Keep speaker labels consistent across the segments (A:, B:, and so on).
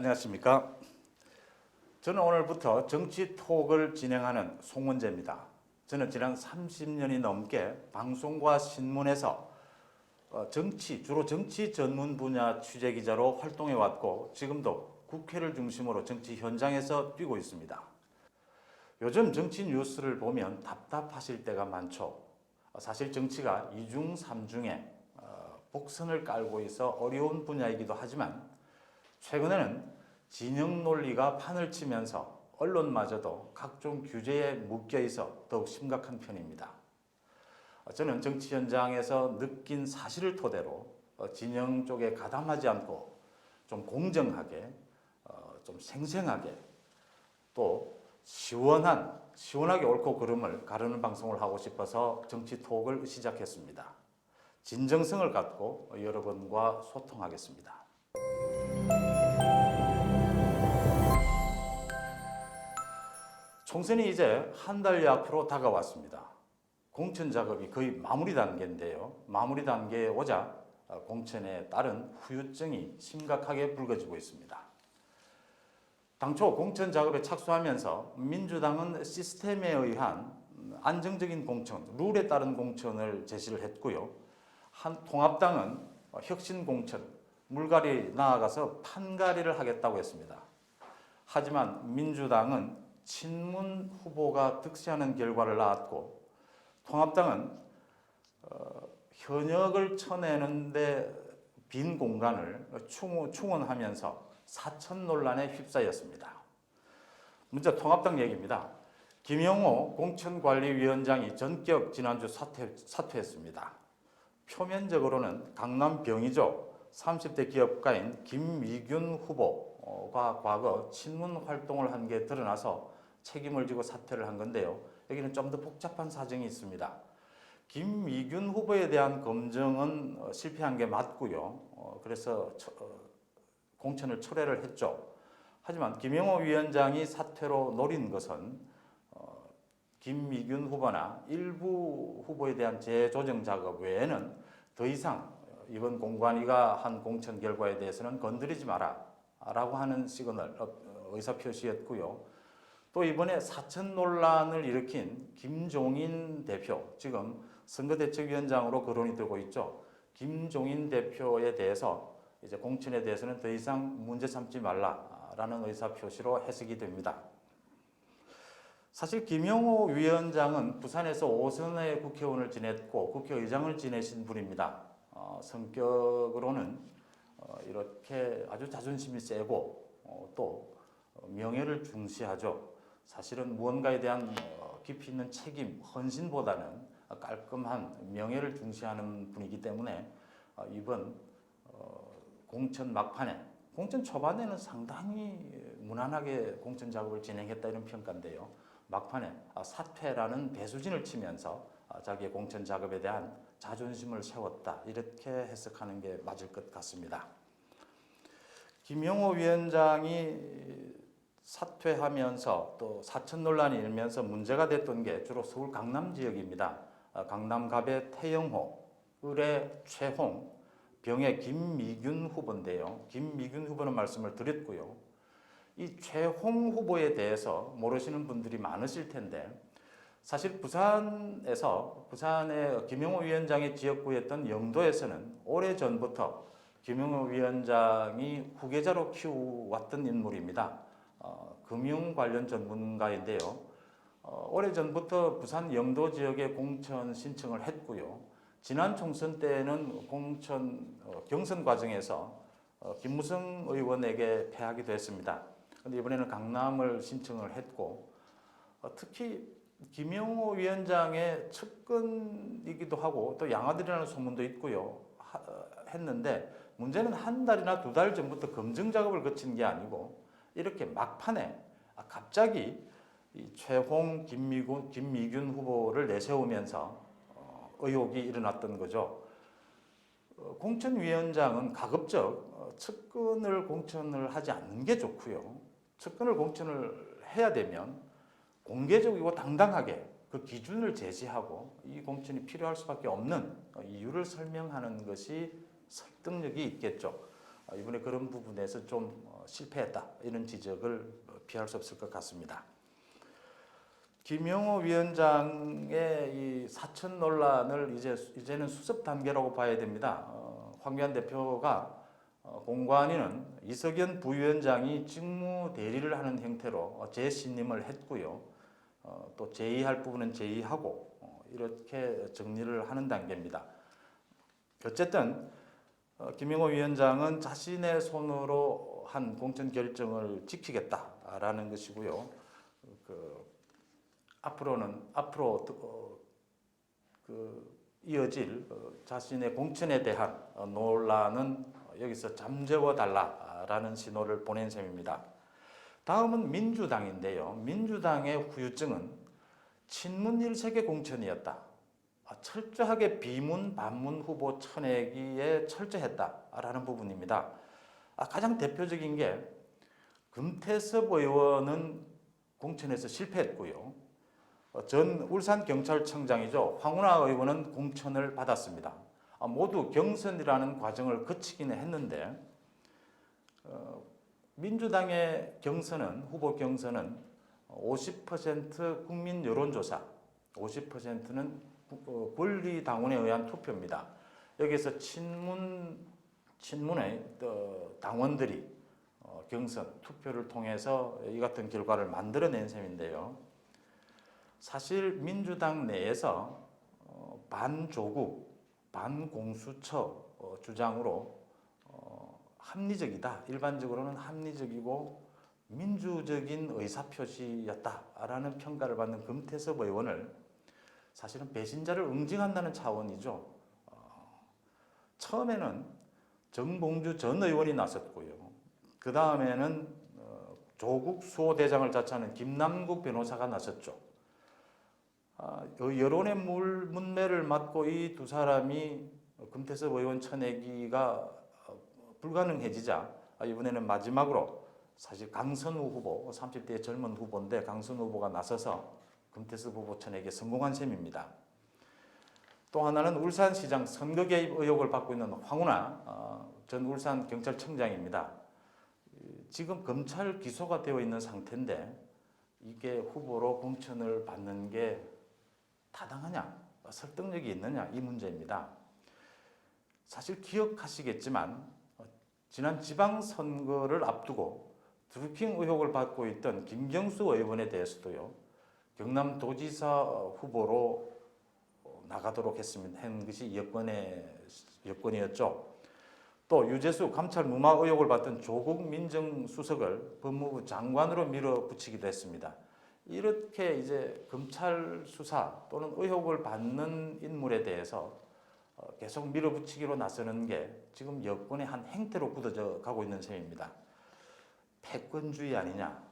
A: 안녕하십니까. 저는 오늘부터 정치 톡을 진행하는 송원재입니다. 저는 지난 30년이 넘게 방송과 신문에서 어, 정치, 주로 정치 전문 분야 취재 기자로 활동해 왔고 지금도 국회를 중심으로 정치 현장에서 뛰고 있습니다. 요즘 정치 뉴스를 보면 답답하실 때가 많죠. 어, 사실 정치가 이중 삼중에 어, 복선을 깔고 있어 어려운 분야이기도 하지만 최근에는 진영 논리가 판을 치면서 언론마저도 각종 규제에 묶여 있어 더욱 심각한 편입니다. 어, 저는 정치 현장에서 느낀 사실을 토대로 어, 진영 쪽에 가담하지 않고 좀 공정하게, 어, 좀 생생하게 또 시원한, 시원하게 옳고 그름을 가르는 방송을 하고 싶어서 정치 톡을 시작했습니다. 진정성을 갖고 여러분과 소통하겠습니다. 총선이 이제 한 달여 앞으로 다가왔습니다. 공천 작업이 거의 마무리 단계인데요. 마무리 단계에 오자 어, 공천에 따른 후유증이 심각하게 불거지고 있습니다. 당초 공천 작업에 착수하면서 민주당은 시스템에 의한 안정적인 공천, 룰에 따른 공천을 제시를 했고요. 한 통합당은 혁신 공천, 물갈이 나아가서 판가리를 하겠다고 했습니다. 하지만 민주당은 친문 후보가 득세하는 결과를 낳았고 통합당은 어, 현역을 쳐내는데 빈 공간을 충- 충원하면서 사천 논란에 휩싸였습니다. 먼저 통합당 얘기입니다. 김영호 공천관리위원장이 전격 지난주 사퇴, 사퇴했습니다. 표면적으로는 강남 병이죠. 30대 기업가인 김미균 후보 가 과거 친문 활동을 한 게 드러나서 책임을 지고 사퇴를 한 건데요. 여기는 좀 더 복잡한 사정이 있습니다. 김미균 후보에 대한 검증은 어, 실패한 게 맞고요. 어, 그래서 처- 어, 공천을 철회를 했죠. 하지만 김영호 위원장이 사퇴로 노린 것은 어, 김미균 후보나 일부 후보에 대한 재조정 작업 외에는 더 이상 어, 이번 공관위가 한 공천 결과에 대해서는 건드리지 마라 라고 하는 시그널 어, 어, 의사 표시였고요. 또 이번에 사천 논란을 일으킨 김종인 대표 지금 선거대책위원장으로 거론이 되고 있죠. 김종인 대표에 대해서 이제 공천에 대해서는 더 이상 문제 삼지 말라라는 의사 표시로 해석이 됩니다. 사실 김영호 위원장은 부산에서 5선의 국회의원을 지냈고 국회의장을 지내신 분입니다. 어, 성격으로는 어, 이렇게 아주 자존심이 세고 어, 또 명예를 중시하죠. 사실은 무언가에 대한 어, 깊이 있는 책임, 헌신보다는 깔끔한 명예를 중시하는 분이기 때문에 어, 이번 어, 공천 막판에 공천 초반에는 상당히 무난하게 공천 작업을 진행했다 이런 평가인데요. 막판에 아, 사퇴라는 배수진을 치면서 아, 자기의 공천 작업에 대한 자존심을 세웠다 이렇게 해석하는 게 맞을 것 같습니다. 김영호 위원장이 사퇴하면서 또 사천 논란이 일면서 문제가 됐던 게 주로 서울 강남 지역입니다. 아, 강남갑의 태영호, 을의 최홍, 병의 김미균 후보인데요. 김미균 후보는 말씀을 드렸고요. 이 최홍 후보에 대해서 모르시는 분들이 많으실 텐데 사실 부산에서 부산의 김영호 위원장의 지역구였던 영도에서는 오래 전부터 김영호 위원장이 후계자로 키워왔던 인물입니다. 어, 금융 관련 전문가인데요. 어, 오래 전부터 부산 영도 지역에 공천 신청을 했고요. 지난 총선 때는 공천 어, 경선 과정에서 어, 김무성 의원에게 패하기도 했습니다. 그런데 이번에는 강남을 신청을 했고 어, 특히 김영호 위원장의 측근이기도 하고 또 양아들이라는 소문도 있고요. 하- 어, 했는데 문제는 한 달이나 두 달 전부터 검증 작업을 거친 게 아니고 이렇게 막판에 아, 갑자기 이 최홍, 김미균, 김미균 후보를 내세우면서 어, 의혹이 일어났던 거죠. 어, 공천위원장은 가급적 어, 측근을 공천을 하지 않는 게 좋고요. 측근을 공천을 해야 되면 공개적이고 당당하게 그 기준을 제시하고 이 공천이 필요할 수밖에 없는 어, 이유를 설명하는 것이 설득력이 있겠죠. 어, 이번에 그런 부분에서 좀 어, 어, 실패했다 이런 지적을 어, 피할 수 없을 것 같습니다. 김영호 위원장의 이 사천 논란을 이제 이제는 수습 단계라고 봐야 됩니다. 어, 황교안 대표가 어, 공관위는 이석연 부위원장이 직무 대리를 하는 형태로 어, 재신임을 했고요. 어, 또 제의할 부분은 제의하고 어, 이렇게 정리를 하는 단계입니다. 어쨌든 어, 김영호 위원장은 자신의 손으로 한 공천 결정을 지키겠다라는 것이고요. 그 앞으로는 앞으로 어, 그 이어질 어, 자신의 공천에 대한 어, 논란은 여기서 잠재워 달라라는 신호를 보낸 셈입니다. 다음은 민주당인데요. 민주당의 후유증은 친문 일색의 공천이었다. 아, 철저하게 비문 반문 후보 쳐내기에 철저했다라는 부분입니다. 아, 가장 대표적인 게 금태섭 의원은 공천에서 실패했고요. 어, 전 울산 경찰청장이죠 황운하 의원은 공천을 받았습니다. 아, 모두 경선이라는 과정을 거치기는 했는데 어, 민주당의 경선은 후보 경선은 50% 국민 여론조사, 50%는 어, 권리 당원에 의한 투표입니다. 여기서 친문 친문의 어, 당원들이 어, 경선 투표를 통해서 이 같은 결과를 만들어낸 셈인데요. 사실 민주당 내에서 어, 반조국, 반공수처 어, 주장으로 어, 합리적이다. 일반적으로는 합리적이고 민주적인 의사표시였다라는 평가를 받는 금태섭 의원을 사실은 배신자를 응징한다는 차원이죠. 어, 처음에는 정봉주 전 의원이 나섰고요. 그 다음에는 어, 조국 수호대장을 자처하는 김남국 변호사가 나섰죠. 아, 그 여론의 물 문매를 맞고 이 두 사람이 금태섭 의원 쳐내기가 어, 불가능해지자 아, 이번에는 마지막으로 사실 강선우 후보 30대 젊은 후보인데 강선우 후보가 나서서 금태섭 후보 쳐내기에 성공한 셈입니다. 또 하나는 울산시장 선거 개입 의혹을 받고 있는 황운하 어, 전 울산 경찰청장입니다. 지금 검찰 기소가 되어 있는 상태인데 이게 후보로 공천을 받는 게 타당하냐, 설득력이 있느냐 이 문제입니다. 사실 기억하시겠지만 어, 지난 지방선거를 앞두고 드루킹 의혹을 받고 있던 김경수 의원에 대해서도요 경남도지사 후보로 어, 나가도록 했습니다. 한 것이 여권의 여권이었죠. 또 유재수 감찰 무마 의혹을 받던 조국 민정수석을 법무부 장관으로 밀어붙이기도 했습니다. 이렇게 이제 검찰 수사 또는 의혹을 받는 인물에 대해서 어, 계속 밀어붙이기로 나서는 게 지금 여권의 한 행태로 굳어져 가고 있는 셈입니다. 패권주의 아니냐,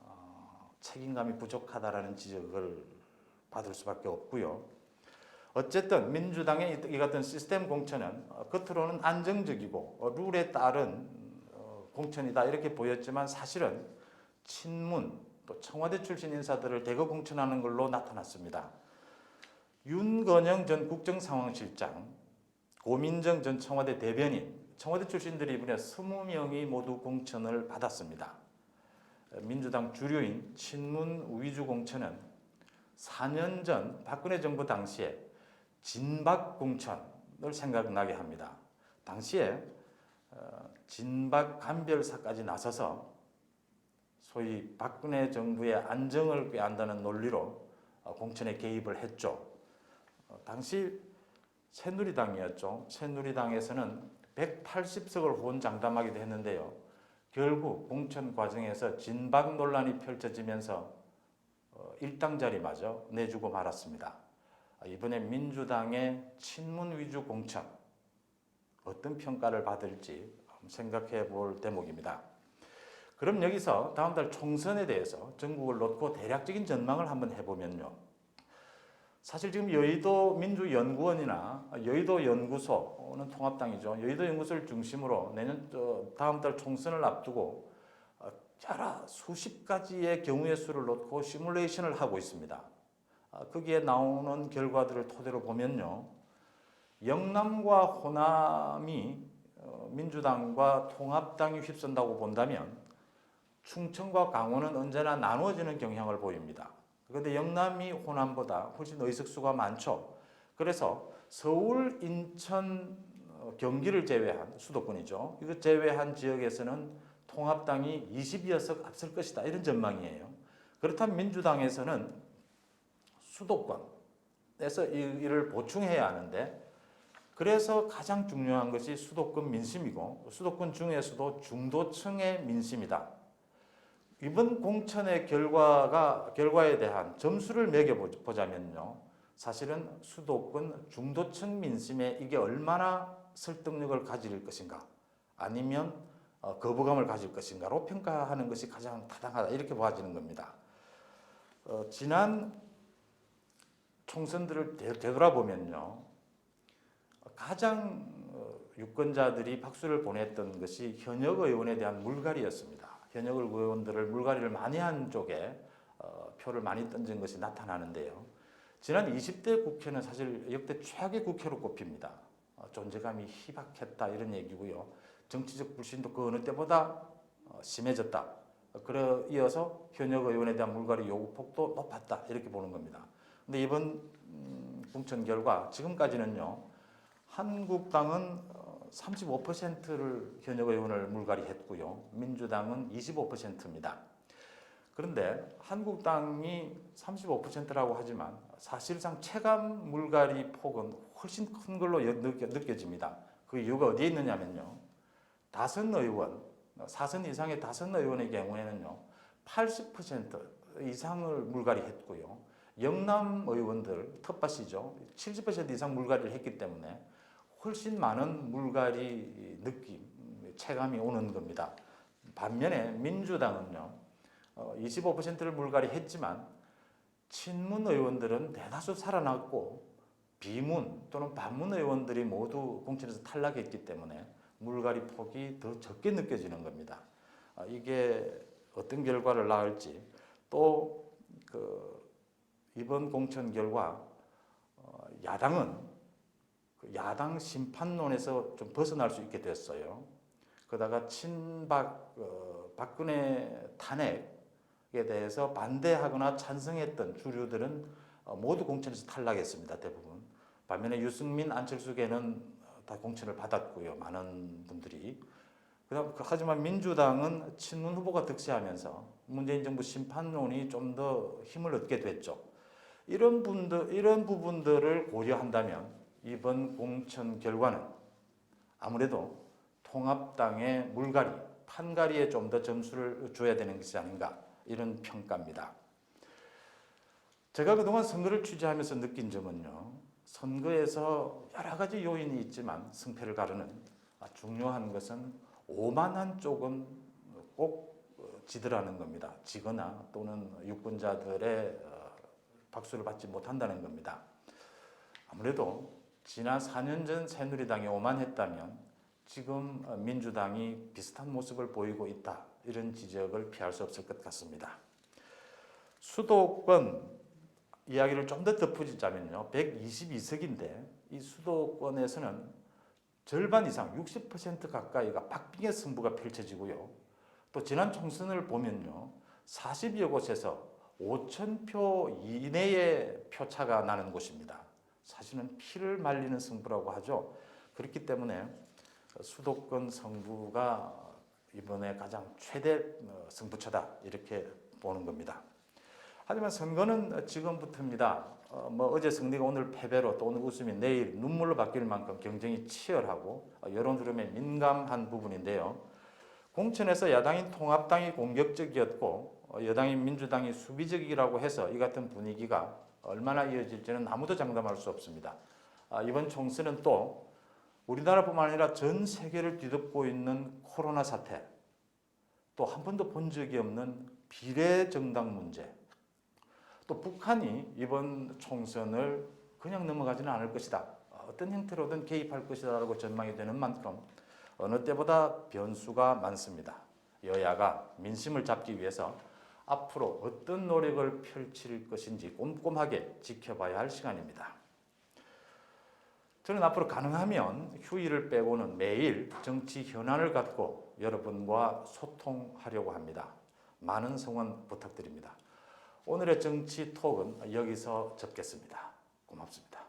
A: 어, 책임감이 부족하다라는 지적을 받을 수밖에 없고요. 어쨌든 민주당의 이 같은 시스템 공천은 어, 겉으로는 안정적이고 어, 룰에 따른 어, 공천이다 이렇게 보였지만 사실은 친문 또 청와대 출신 인사들을 대거 공천하는 걸로 나타났습니다. 윤건영 전 국정상황실장, 고민정 전 청와대 대변인, 청와대 출신들이 이번에 20명이 모두 공천을 받았습니다. 민주당 주류인 친문 위주 공천은 4년 전 박근혜 정부 당시에 진박 공천을 생각나게 합니다. 당시에 어, 진박 간별사까지 나서서 소위 박근혜 정부의 안정을 꾀한다는 논리로 어, 공천에 개입을 했죠. 어, 당시 새누리당이었죠. 새누리당에서는 180석을 호언장담하기도 했는데요. 결국 공천 과정에서 진박 논란이 펼쳐지면서 어, 일당 자리마저 내주고 말았습니다. 아, 이번에 민주당의 친문 위주 공천 어떤 평가를 받을지 생각해 볼 대목입니다. 그럼 여기서 다음 달 총선에 대해서 전국을 놓고 대략적인 전망을 한번 해보면요. 사실 지금 여의도 민주연구원이나 여의도 연구소는 통합당이죠. 여의도 연구소를 중심으로 내년 다음 달 총선을 앞두고 어, 여러 수십 가지의 경우의 수를 놓고 시뮬레이션을 하고 있습니다. 아, 거기에 나오는 결과들을 토대로 보면요. 영남과 호남이 어, 어, 민주당과 통합당이 휩쓴다고 본다면 충청과 강원은 언제나 나누어지는 경향을 보입니다. 그런데 영남이 호남보다 훨씬 의석수가 많죠. 그래서 서울, 인천, 어, 경기를 제외한 수도권이죠. 이거 제외한 지역에서는 통합당이 22석 앞설 것이다 이런 전망이에요. 그렇다면 민주당에서는 수도권에서 이- 이를 보충해야 하는데 그래서 가장 중요한 것이 수도권 민심이고 수도권 중에서도 중도층의 민심이다. 이번 공천의 결과가 결과에 대한 점수를 매겨 보자면요. 사실은 수도권 중도층 민심에 이게 얼마나 설득력을 가질 것인가 아니면 어, 거부감을 가질 것인가로 평가하는 것이 가장 타당하다 이렇게 보아지는 겁니다. 어, 지난 총선들을 되- 되돌아보면요. 가장 어, 유권자들이 박수를 보냈던 것이 현역 의원에 대한 물갈이였습니다. 현역 의원들을 물갈이를 많이 한 쪽에 어, 표를 많이 던진 것이 나타나는데요. 지난 20대 국회는 사실 역대 최악의 국회로 꼽힙니다. 어, 존재감이 희박했다 이런 얘기고요. 정치적 불신도 그 어느 때보다 어, 심해졌다. 어, 그래 이어서 현역 의원에 대한 물갈이 요구 폭도 높았다 이렇게 보는 겁니다. 근데 이번 음, 공천 결과 지금까지는요. 한국당은 35%를 현역 의원을 물갈이했고요. 민주당은 25%입니다. 그런데 한국당이 35%라고 하지만 사실상 체감 물갈이 폭은 훨씬 큰 걸로 느껴집니다. 그 이유가 어디에 있느냐면요. 다선 의원, 사선 이상의 다선 의원의 경우에는요. 80% 이상을 물갈이했고요. 영남 의원들 텃밭이죠. 70% 이상 물갈이를 했기 때문에 훨씬 많은 물갈이 느낌, 체감이 오는 겁니다. 반면에 민주당은요, 어, 25%를 물갈이 했지만 친문 의원들은 대다수 살아났고 비문 또는 반문 의원들이 모두 공천에서 탈락했기 때문에 물갈이 폭이 더 적게 느껴지는 겁니다. 아, 이게 어떤 결과를 낳을지 또 그 이번 공천 결과 어, 야당은 그 야당 심판론에서 좀 벗어날 수 있게 됐어요. 그러다가 친박 어, 박근혜 탄핵에 대해서 반대하거나 찬성했던 주류들은 어, 모두 공천에서 탈락했습니다. 대부분. 반면에 유승민, 안철수계는 다 공천을 받았고요. 많은 분들이. 그다음 하지만 민주당은 친문 후보가 득세하면서 문재인 정부 심판론이 좀 더 힘을 얻게 됐죠. 이런 분들 이런 부분들을 고려한다면 이번 공천 결과는 아무래도 통합당의 물갈이, 판갈이에 좀 더 점수를 줘야 되는 것이 아닌가 이런 평가입니다. 제가 그동안 선거를 취재하면서 느낀 점은요. 선거에서 여러 가지 요인이 있지만 승패를 가르는 아, 중요한 것은 오만한 쪽은 꼭 어, 지더라는 겁니다. 지거나 또는 유권자들의 어, 박수를 받지 못한다는 겁니다. 아무래도 지난 4년 전 새누리당이 오만했다면 지금 어, 민주당이 비슷한 모습을 보이고 있다. 이런 지적을 피할 수 없을 것 같습니다. 수도권 이야기를 좀 더 덧붙이자면요. 122석인데 이 수도권에서는 절반 이상 60% 가까이가 박빙의 승부가 펼쳐지고요. 또 지난 총선을 보면요. 40여 곳에서 5천 표 이내의 표차가 나는 곳입니다. 사실은 피를 말리는 승부라고 하죠. 그렇기 때문에 수도권 승부가 이번에 가장 최대 어, 승부처다 이렇게 보는 겁니다. 하지만 선거는 지금부터입니다. 어, 뭐 어제 승리가 오늘 패배로 또 오늘 웃음이 내일 눈물로 바뀔 만큼 경쟁이 치열하고 어, 여론 흐름에 민감한 부분인데요. 공천에서 야당인 통합당이 공격적이었고 어, 여당인 민주당이 수비적이라고 해서 이 같은 분위기가 얼마나 이어질지는 아무도 장담할 수 없습니다. 아, 이번 총선은 또 우리나라뿐만 아니라 전 세계를 뒤덮고 있는 코로나 사태, 또 한 번도 본 적이 없는 비례 정당 문제, 또 북한이 이번 총선을 그냥 넘어가지는 않을 것이다. 어떤 형태로든 개입할 것이다라고 전망이 되는 만큼 어느 때보다 변수가 많습니다. 여야가 민심을 잡기 위해서 앞으로 어떤 노력을 펼칠 것인지 꼼꼼하게 지켜봐야 할 시간입니다. 저는 앞으로 가능하면 휴일을 빼고는 매일 정치 현안을 갖고 여러분과 소통하려고 합니다. 많은 성원 부탁드립니다. 오늘의 정치 톡은 여기서 접겠습니다. 고맙습니다.